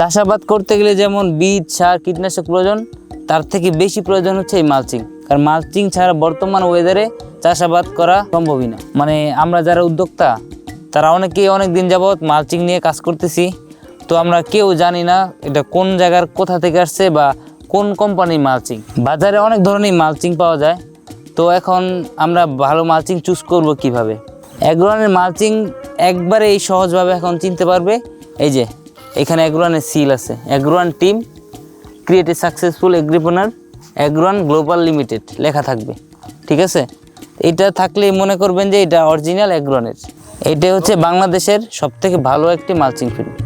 চাষাবাদ করতে গেলে যেমন বীজ, সার, কীটনাশক প্রয়োজন, তার থেকে বেশি প্রয়োজন হচ্ছে এই মালচিং। কারণ মালচিং ছাড়া বর্তমান ওয়েদারে চাষাবাদ করা সম্ভবই না। মানে আমরা যারা উদ্যোক্তা, তারা অনেকেই অনেক দিন যাবৎ মালচিং নিয়ে কাজ করতেছি। তো আমরা কেউ জানি না এটা কোন জায়গার কোথা থেকে আসছে বা কোন কোম্পানির মালচিং। বাজারে অনেক ধরনের মালচিং পাওয়া যায়। তো এখন আমরা ভালো মালচিং চুজ করব কীভাবে? এক ধরনের মালচিং একবারে এই সহজভাবে এখন চিনতে পারবে। এই যে এখানে অ্যাগ্রোয়ানের সিল আছে। Agroone team create successful agripreneur Agroone global limited লেখা থাকবে। ঠিক আছে? এটা থাকলেই মনে করবেন যে এটা অরিজিনাল এগ্রোয়ানের। এটা হচ্ছে বাংলাদেশের সবথেকে ভালো একটি মালচিং ফিল্ড